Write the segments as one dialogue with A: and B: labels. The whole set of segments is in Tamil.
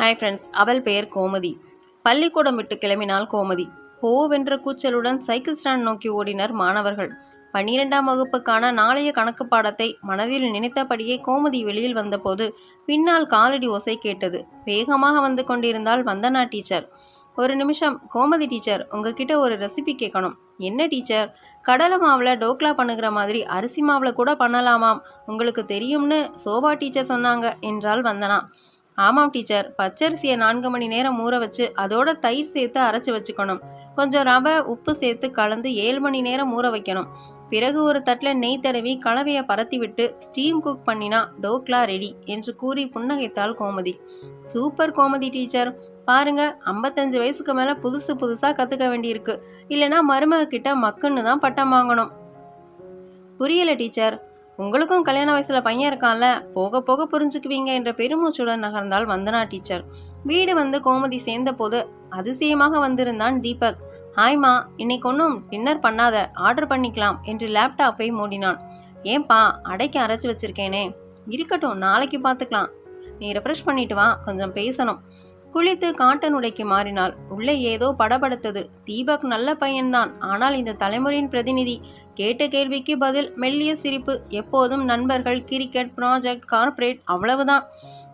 A: ஹாய் ஃப்ரெண்ட்ஸ் அவள் பெயர் கோமதி. பள்ளிக்கூடம் விட்டு கிளம்பினாள் கோமதி. போவென்ற கூச்சலுடன் சைக்கிள் ஸ்டாண்ட் நோக்கி ஓடினர் மாணவர்கள். பன்னிரெண்டாம் வகுப்புக்கான நாளைய கணக்கு பாடத்தை மனதில் நினைத்தபடியே கோமதி வெளியில் வந்தபோது பின்னால் காலடி ஓசை கேட்டது. வேகமாக வந்து கொண்டிருந்தால் வந்தனா டீச்சர். ஒரு நிமிஷம் கோமதி டீச்சர் உங்ககிட்ட ஒரு ரெசிபி கேட்கணும். என்ன டீச்சர்? கடலை மாவில் டோக்லா பண்ணுகிற மாதிரி அரிசி மாவில் கூட பண்ணலாமாம்? உங்களுக்கு தெரியும்னு சோபா டீச்சர் சொன்னாங்க என்றால் வந்தனா. ஆமாம் டீச்சர். பச்சரிசியை நான்கு மணி நேரம் ஊற வச்சு அதோட தயிர் சேர்த்து அரைச்சி வச்சுக்கணும். கொஞ்சம் ரவை உப்பு சேர்த்து கலந்து ஏழு மணி நேரம் ஊற வைக்கணும். பிறகு ஒரு தட்டில் நெய் தடவி கலவையை பரத்தி விட்டு ஸ்டீம் குக் பண்ணினா டோக்லா ரெடி என்று கூறி புன்னகைத்தாள் கோமதி. Super Gomathi teacher. பாருங்க ஐம்பத்தஞ்சு வயசுக்கு மேலே புதுசு புதுசாக கற்றுக்க வேண்டியிருக்கு. இல்லைன்னா மருமக கிட்ட மக்குன்னு தான் பட்டம் வாங்கணும். புரியல டீச்சர். உங்களுக்கும் கல்யாண வயசுல பையன் இருக்கான்ல போக போக புரிஞ்சுக்குவீங்க என்ற பெருமூச்சுடன் நகர்ந்தால் வந்தனா டீச்சர். வீடு வந்து கோமதி சேர்ந்தபோது அதிசயமாக வந்திருந்தான் தீபக். ஹாய்மா இன்னைக்கு ஒன்றும் டின்னர் பண்ணாத ஆர்டர் பண்ணிக்கலாம் என்று லேப்டாப்பை மூடினான். ஏன்பா அடைக்க அரைச்சி வச்சிருக்கேனே. இருக்கட்டும் நாளைக்கு பார்த்துக்கலாம் நீ ரெஃப்ரெஷ் பண்ணிட்டு வா கொஞ்சம் பேசணும். குளித்து காட்டன் உடைக்கு மாறினாள். உள்ளே ஏதோ படபடுத்தது. தீபக் நல்ல பையன்தான். ஆனால் இந்த தலைமுறையின் பிரதிநிதி. கேட்ட கேள்விக்கு பதில் மெல்லிய சிரிப்பு. எப்போதும் நண்பர்கள் கிரிக்கெட் ப்ராஜெக்ட் கார்ப்பரேட் அவ்வளவுதான்.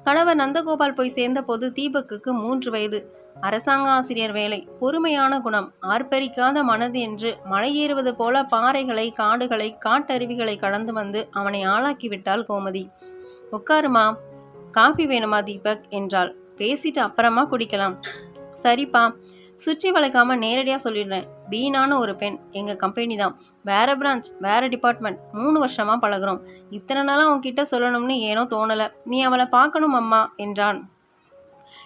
A: கணவர் நந்தகோபால் போய் சேர்ந்தபோது தீபக்குக்கு மூன்று வயது. அரசாங்க ஆசிரியர் வேலை. பொறுமையான குணம். ஆர்ப்பரிக்காத மனது என்று மலையேறுவது போல பாறைகளை காடுகளை காட்டருவிகளை கடந்து வந்து அவனை ஆளாக்கிவிட்டாள் கோமதி. உட்காருமா? காஃபி வேணுமா தீபக்? என்றாள். பேசிட்டு அப்புறமா குடிக்கலாம். சரிப்பா. சுற்றி வளைக்காம நேரடியாக சொல்லிடுறேன். பீனான்னு ஒரு பெண். எங்கள் கம்பெனி தான். வேற பிரான்ச் வேற டிபார்ட்மெண்ட் மூணு வருஷமாக பழகுறோம். இத்தனை நாளாக உன்கிட்ட சொல்லணும்னு ஏனோ தோணலை. நீ அவளை பார்க்கணும் அம்மா என்றான்.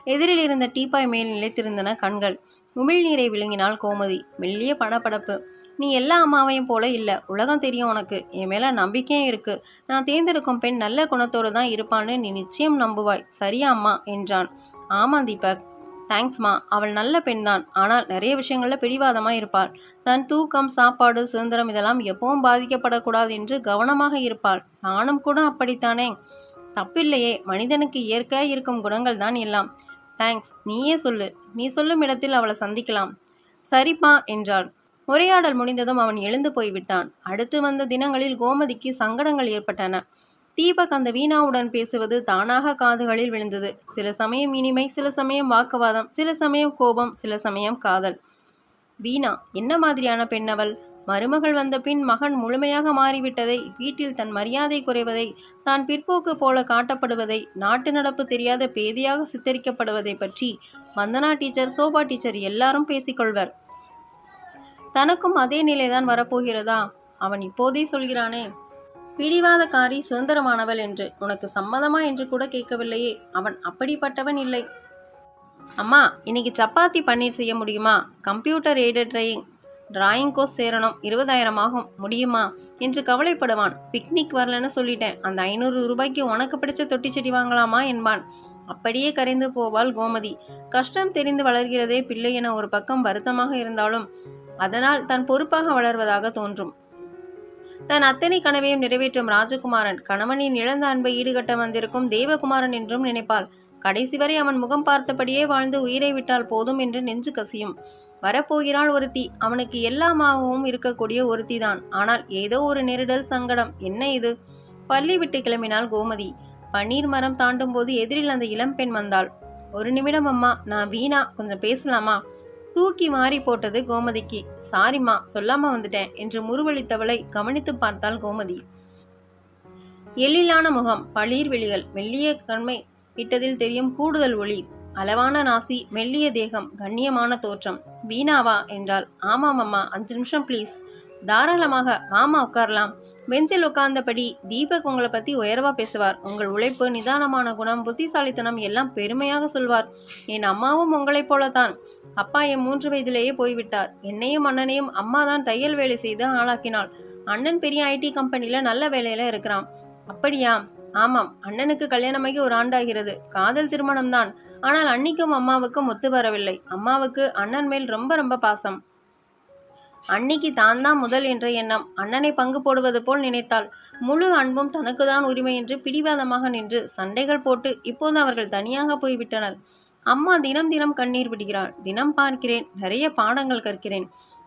A: எதிரில் இருந்த டீப்பாய் மேல் நிலைத்திருந்தன கண்கள். உமிழ்நீரை விழுங்கினாள் கோமதி. மெல்லிய படபடப்பு. நீ எல்லா அம்மாவையும் போல இல்லை. உலகம் தெரியும் உனக்கு. என் மேலே நம்பிக்கையும் இருக்கு. நான் தேர்ந்தெடுக்கும் பெண் நல்ல குணத்தோடு தான் இருப்பான்னு நீ நிச்சயம் நம்புவாய். சரியா அம்மா? என்றான். ஆமாம் தீபக். தேங்க்ஸ்மா அவள் நல்ல பெண்தான் ஆனால் நிறைய விஷயங்களில் பிடிவாதமாக இருப்பாள். தன் தூக்கம் சாப்பாடு சுதந்திரம் இதெல்லாம் எப்பவும் பாதிக்கப்படக்கூடாது என்று கவனமாக இருப்பாள். நானும் கூட அப்படித்தானே? தப்பில்லையே. மனிதனுக்கு இயற்கையாக இருக்கும் குணங்கள் தான் எல்லாம். தேங்க்ஸ் நீயே சொல்லு. நீ சொல்லும் இடத்தில் அவளை சந்திக்கலாம். சரிப்பா என்றாள். உரையாடல் முடிந்ததும் அவன் எழுந்து போய்விட்டான். அடுத்து வந்த தினங்களில் கோமதிக்கு சங்கடங்கள் ஏற்பட்டன. தீபக் அந்த வீணாவுடன் பேசுவது தானாக காதுகளில் விழுந்தது. சில சமயம் இனிமை சில சமயம் வாக்குவாதம் சில சமயம் கோபம் சில சமயம் காதல். வீணா என்ன மாதிரியான பெண்ணவள்? மருமகள் வந்த பின் மகன் முழுமையாக மாறிவிட்டதை வீட்டில் தன் மரியாதை குறைவதை தான் பிற்போக்கு போல காட்டப்படுவதை நாட்டு நடப்பு தெரியாத பேதியாக சித்தரிக்கப்படுவதை பற்றி வந்தனா டீச்சர் சோபா டீச்சர் எல்லாரும் பேசிக்கொள்வர். தனக்கும் அதே நிலைதான் வரப்போகிறதா? அவன் இப்போதே சொல்கிறானே. பிடிவாதக்காரி சுதந்திரமானவள் என்று. உனக்கு சம்மதமா என்று கூட கேட்கவில்லையே. அவன் அப்படிப்பட்டவன் இல்லை. அம்மா இன்னைக்கு சப்பாத்தி பன்னீர் செய்ய முடியுமா? Computer aided drying drawing course சேரணும். இருபதாயிரம் ஆகும். முடியுமா? என்று கவலைப்படுவான். பிக்னிக் வரலன்னு சொல்லிட்டேன். அந்த ஐநூறு ரூபாய்க்கு உனக்கு பிடிச்ச தொட்டி செடி வாங்கலாமா என்பான். அப்படியே கரைந்து போவாள் கோமதி. கஷ்டம் தெரிந்து வளர்கிறதே பிள்ளை என ஒரு பக்கம் வருத்தமாக இருந்தாலும் அதனால் தன் பொறுப்பாக வளர்வதாக தோன்றும். தன் அத்தனை கனவையும் நிறைவேற்றும் ராஜகுமாரன் கணவனின் இழந்த அன்பை ஈடுகட்ட வந்திருக்கும் தேவகுமாரன் என்றும் நினைப்பாள். கடைசி வரை அவன் முகம் பார்த்தபடியே வாழ்ந்து உயிரை விட்டால் போதும் என்று நெஞ்சு கசியும். வரப்போகிறாள் ஒருத்தி. அவனுக்கு எல்லாமாகவும் இருக்கக்கூடிய ஒருத்திதான். ஆனால் ஏதோ ஒரு நெருடல் சங்கடம். என்ன இது? பள்ளி விட்டு கிளம்பினாள் கோமதி. பன்னீர் மரம் தாண்டும் போது எதிரில் அந்த இளம்பெண் வந்தாள். ஒரு நிமிடம் அம்மா. நான் வீணா. கொஞ்சம் பேசலாமா? தூக்கி மாறி போட்டது கோமதிக்கு. சாரிம்மா சொல்லாம வந்துட்டேன் என்று முருவளித்தவளை கவனித்து பார்த்தாள் கோமதி. எழிலான முகம் பளிர் விழிகள் மெல்லிய கண்மை இட்டதில் தெரியும் கூடுதல் ஒளி. அளவான நாசி மெல்லிய தேகம் கண்ணியமான தோற்றம். வீணாவா? என்றால் ஆமாம் அம்மா. அஞ்சு நிமிஷம் ப்ளீஸ் தாராளமாக மாமா உட்காரலாம். பெஞ்சில் உட்கார்ந்தபடி தீபக் உங்களை பற்றி உயர்வாக பேசுவார். உங்கள் உழைப்பு நிதானமான குணம் புத்திசாலித்தனம் எல்லாம் பெருமையாக சொல்வார். என் அம்மாவும் உங்களைப் போலத்தான். அப்பா என் மூன்று வயதிலேயே போய்விட்டார். என்னையும் அண்ணனையும் அம்மா தான் தையல் வேலை செய்து ஆளாக்கினாள். அண்ணன் பெரிய ஐடி கம்பெனியில் நல்ல வேலையில் இருக்கிறான். அப்படியா? ஆமாம். அண்ணனுக்கு கல்யாணமாகி ஒரு ஆண்டாகிறது. காதல் திருமணம் தான் ஆனால் அன்னிக்கும் அம்மாவுக்கும் ஒத்து வரவில்லை. அம்மாவுக்கு அண்ணன் மேல் ரொம்ப ரொம்ப பாசம். அன்னிக்கு தான் தான் முதல் என்ற எண்ணம். அண்ணனை பங்கு போடுவது போல் நினைத்தாள். முழு அன்பும் தனக்குதான் உரிமை என்று பிடிவாதமாக நின்று சண்டைகள் போட்டு இப்போது அவர்கள் தனியாக போய்விட்டனர். அம்மா தினம் தினம் கண்ணீர் விடுகிறாள். தினம் பார்க்கிறேன். நிறைய பாடங்கள் கற்கிறேன்.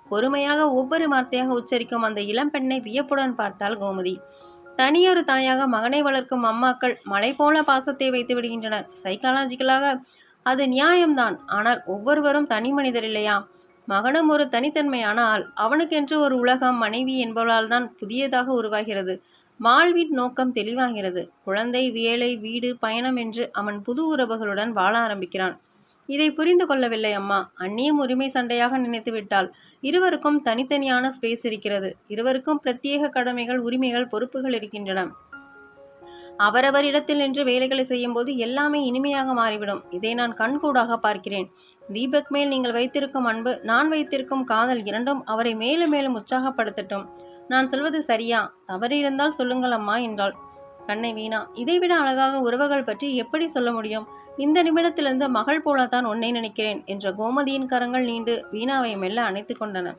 A: பொறுமையாக ஒவ்வொரு வார்த்தையாக உச்சரிக்கும் அந்த இளம்பெண்ணை வியப்புடன் பார்த்தாள் கோமதி. தனியொரு தாயாக மகனை வளர்க்கும் அம்மாக்கள் மலை போல பாசத்தை வைத்து விடுகின்றனர். சைக்காலஜிக்கலாக அது நியாயம்தான். ஆனால் ஒவ்வொருவரும் தனி மனிதர் இல்லையா? மகனும் ஒரு தனித்தன்மையான ஆள். அவனுக்கென்று ஒரு உலகம் மனைவி என்பவளால் தான் புதியதாக உருவாகிறது. வாழ்வின் நோக்கம் தெளிவாகிறது. குழந்தை வேலை வீடு பயணம் என்று அவன் புது உறவுகளுடன் வாழ ஆரம்பிக்கிறான். இதை புரிந்து கொள்ளவில்லை அம்மா. அந்நியம் உரிமை சண்டையாக நினைத்து விட்டால் இருவருக்கும் தனித்தனியான ஸ்பேஸ் இருக்கிறது. இருவருக்கும் பிரத்யேக கடமைகள் உரிமைகள் பொறுப்புகள் இருக்கின்றன. அவரவர் இடத்தில் நின்று வேலைகளை செய்யும்போது எல்லாமே இனிமையாக மாறிவிடும். இதை நான் கண்கூடாக பார்க்கிறேன். தீபக் மேல் நீங்கள் வைத்திருக்கும் அன்பு நான் வைத்திருக்கும் காதல் இரண்டும் அவரை மேலும் மேலும் உற்சாகப்படுத்தட்டும். நான் சொல்வது சரியா? தவறு இருந்தால் சொல்லுங்கள் அம்மா என்றாள். கண்ணை வீணா இதைவிட அழகாக உறவுகள் பற்றி எப்படி சொல்ல முடியும்? இந்த நிமிடத்திலிருந்து மகள் போலத்தான் உன்னை நினைக்கிறேன் என்ற கோமதியின் கரங்கள் நீண்டு வீணாவை மெல்ல அணைத்து கொண்டன.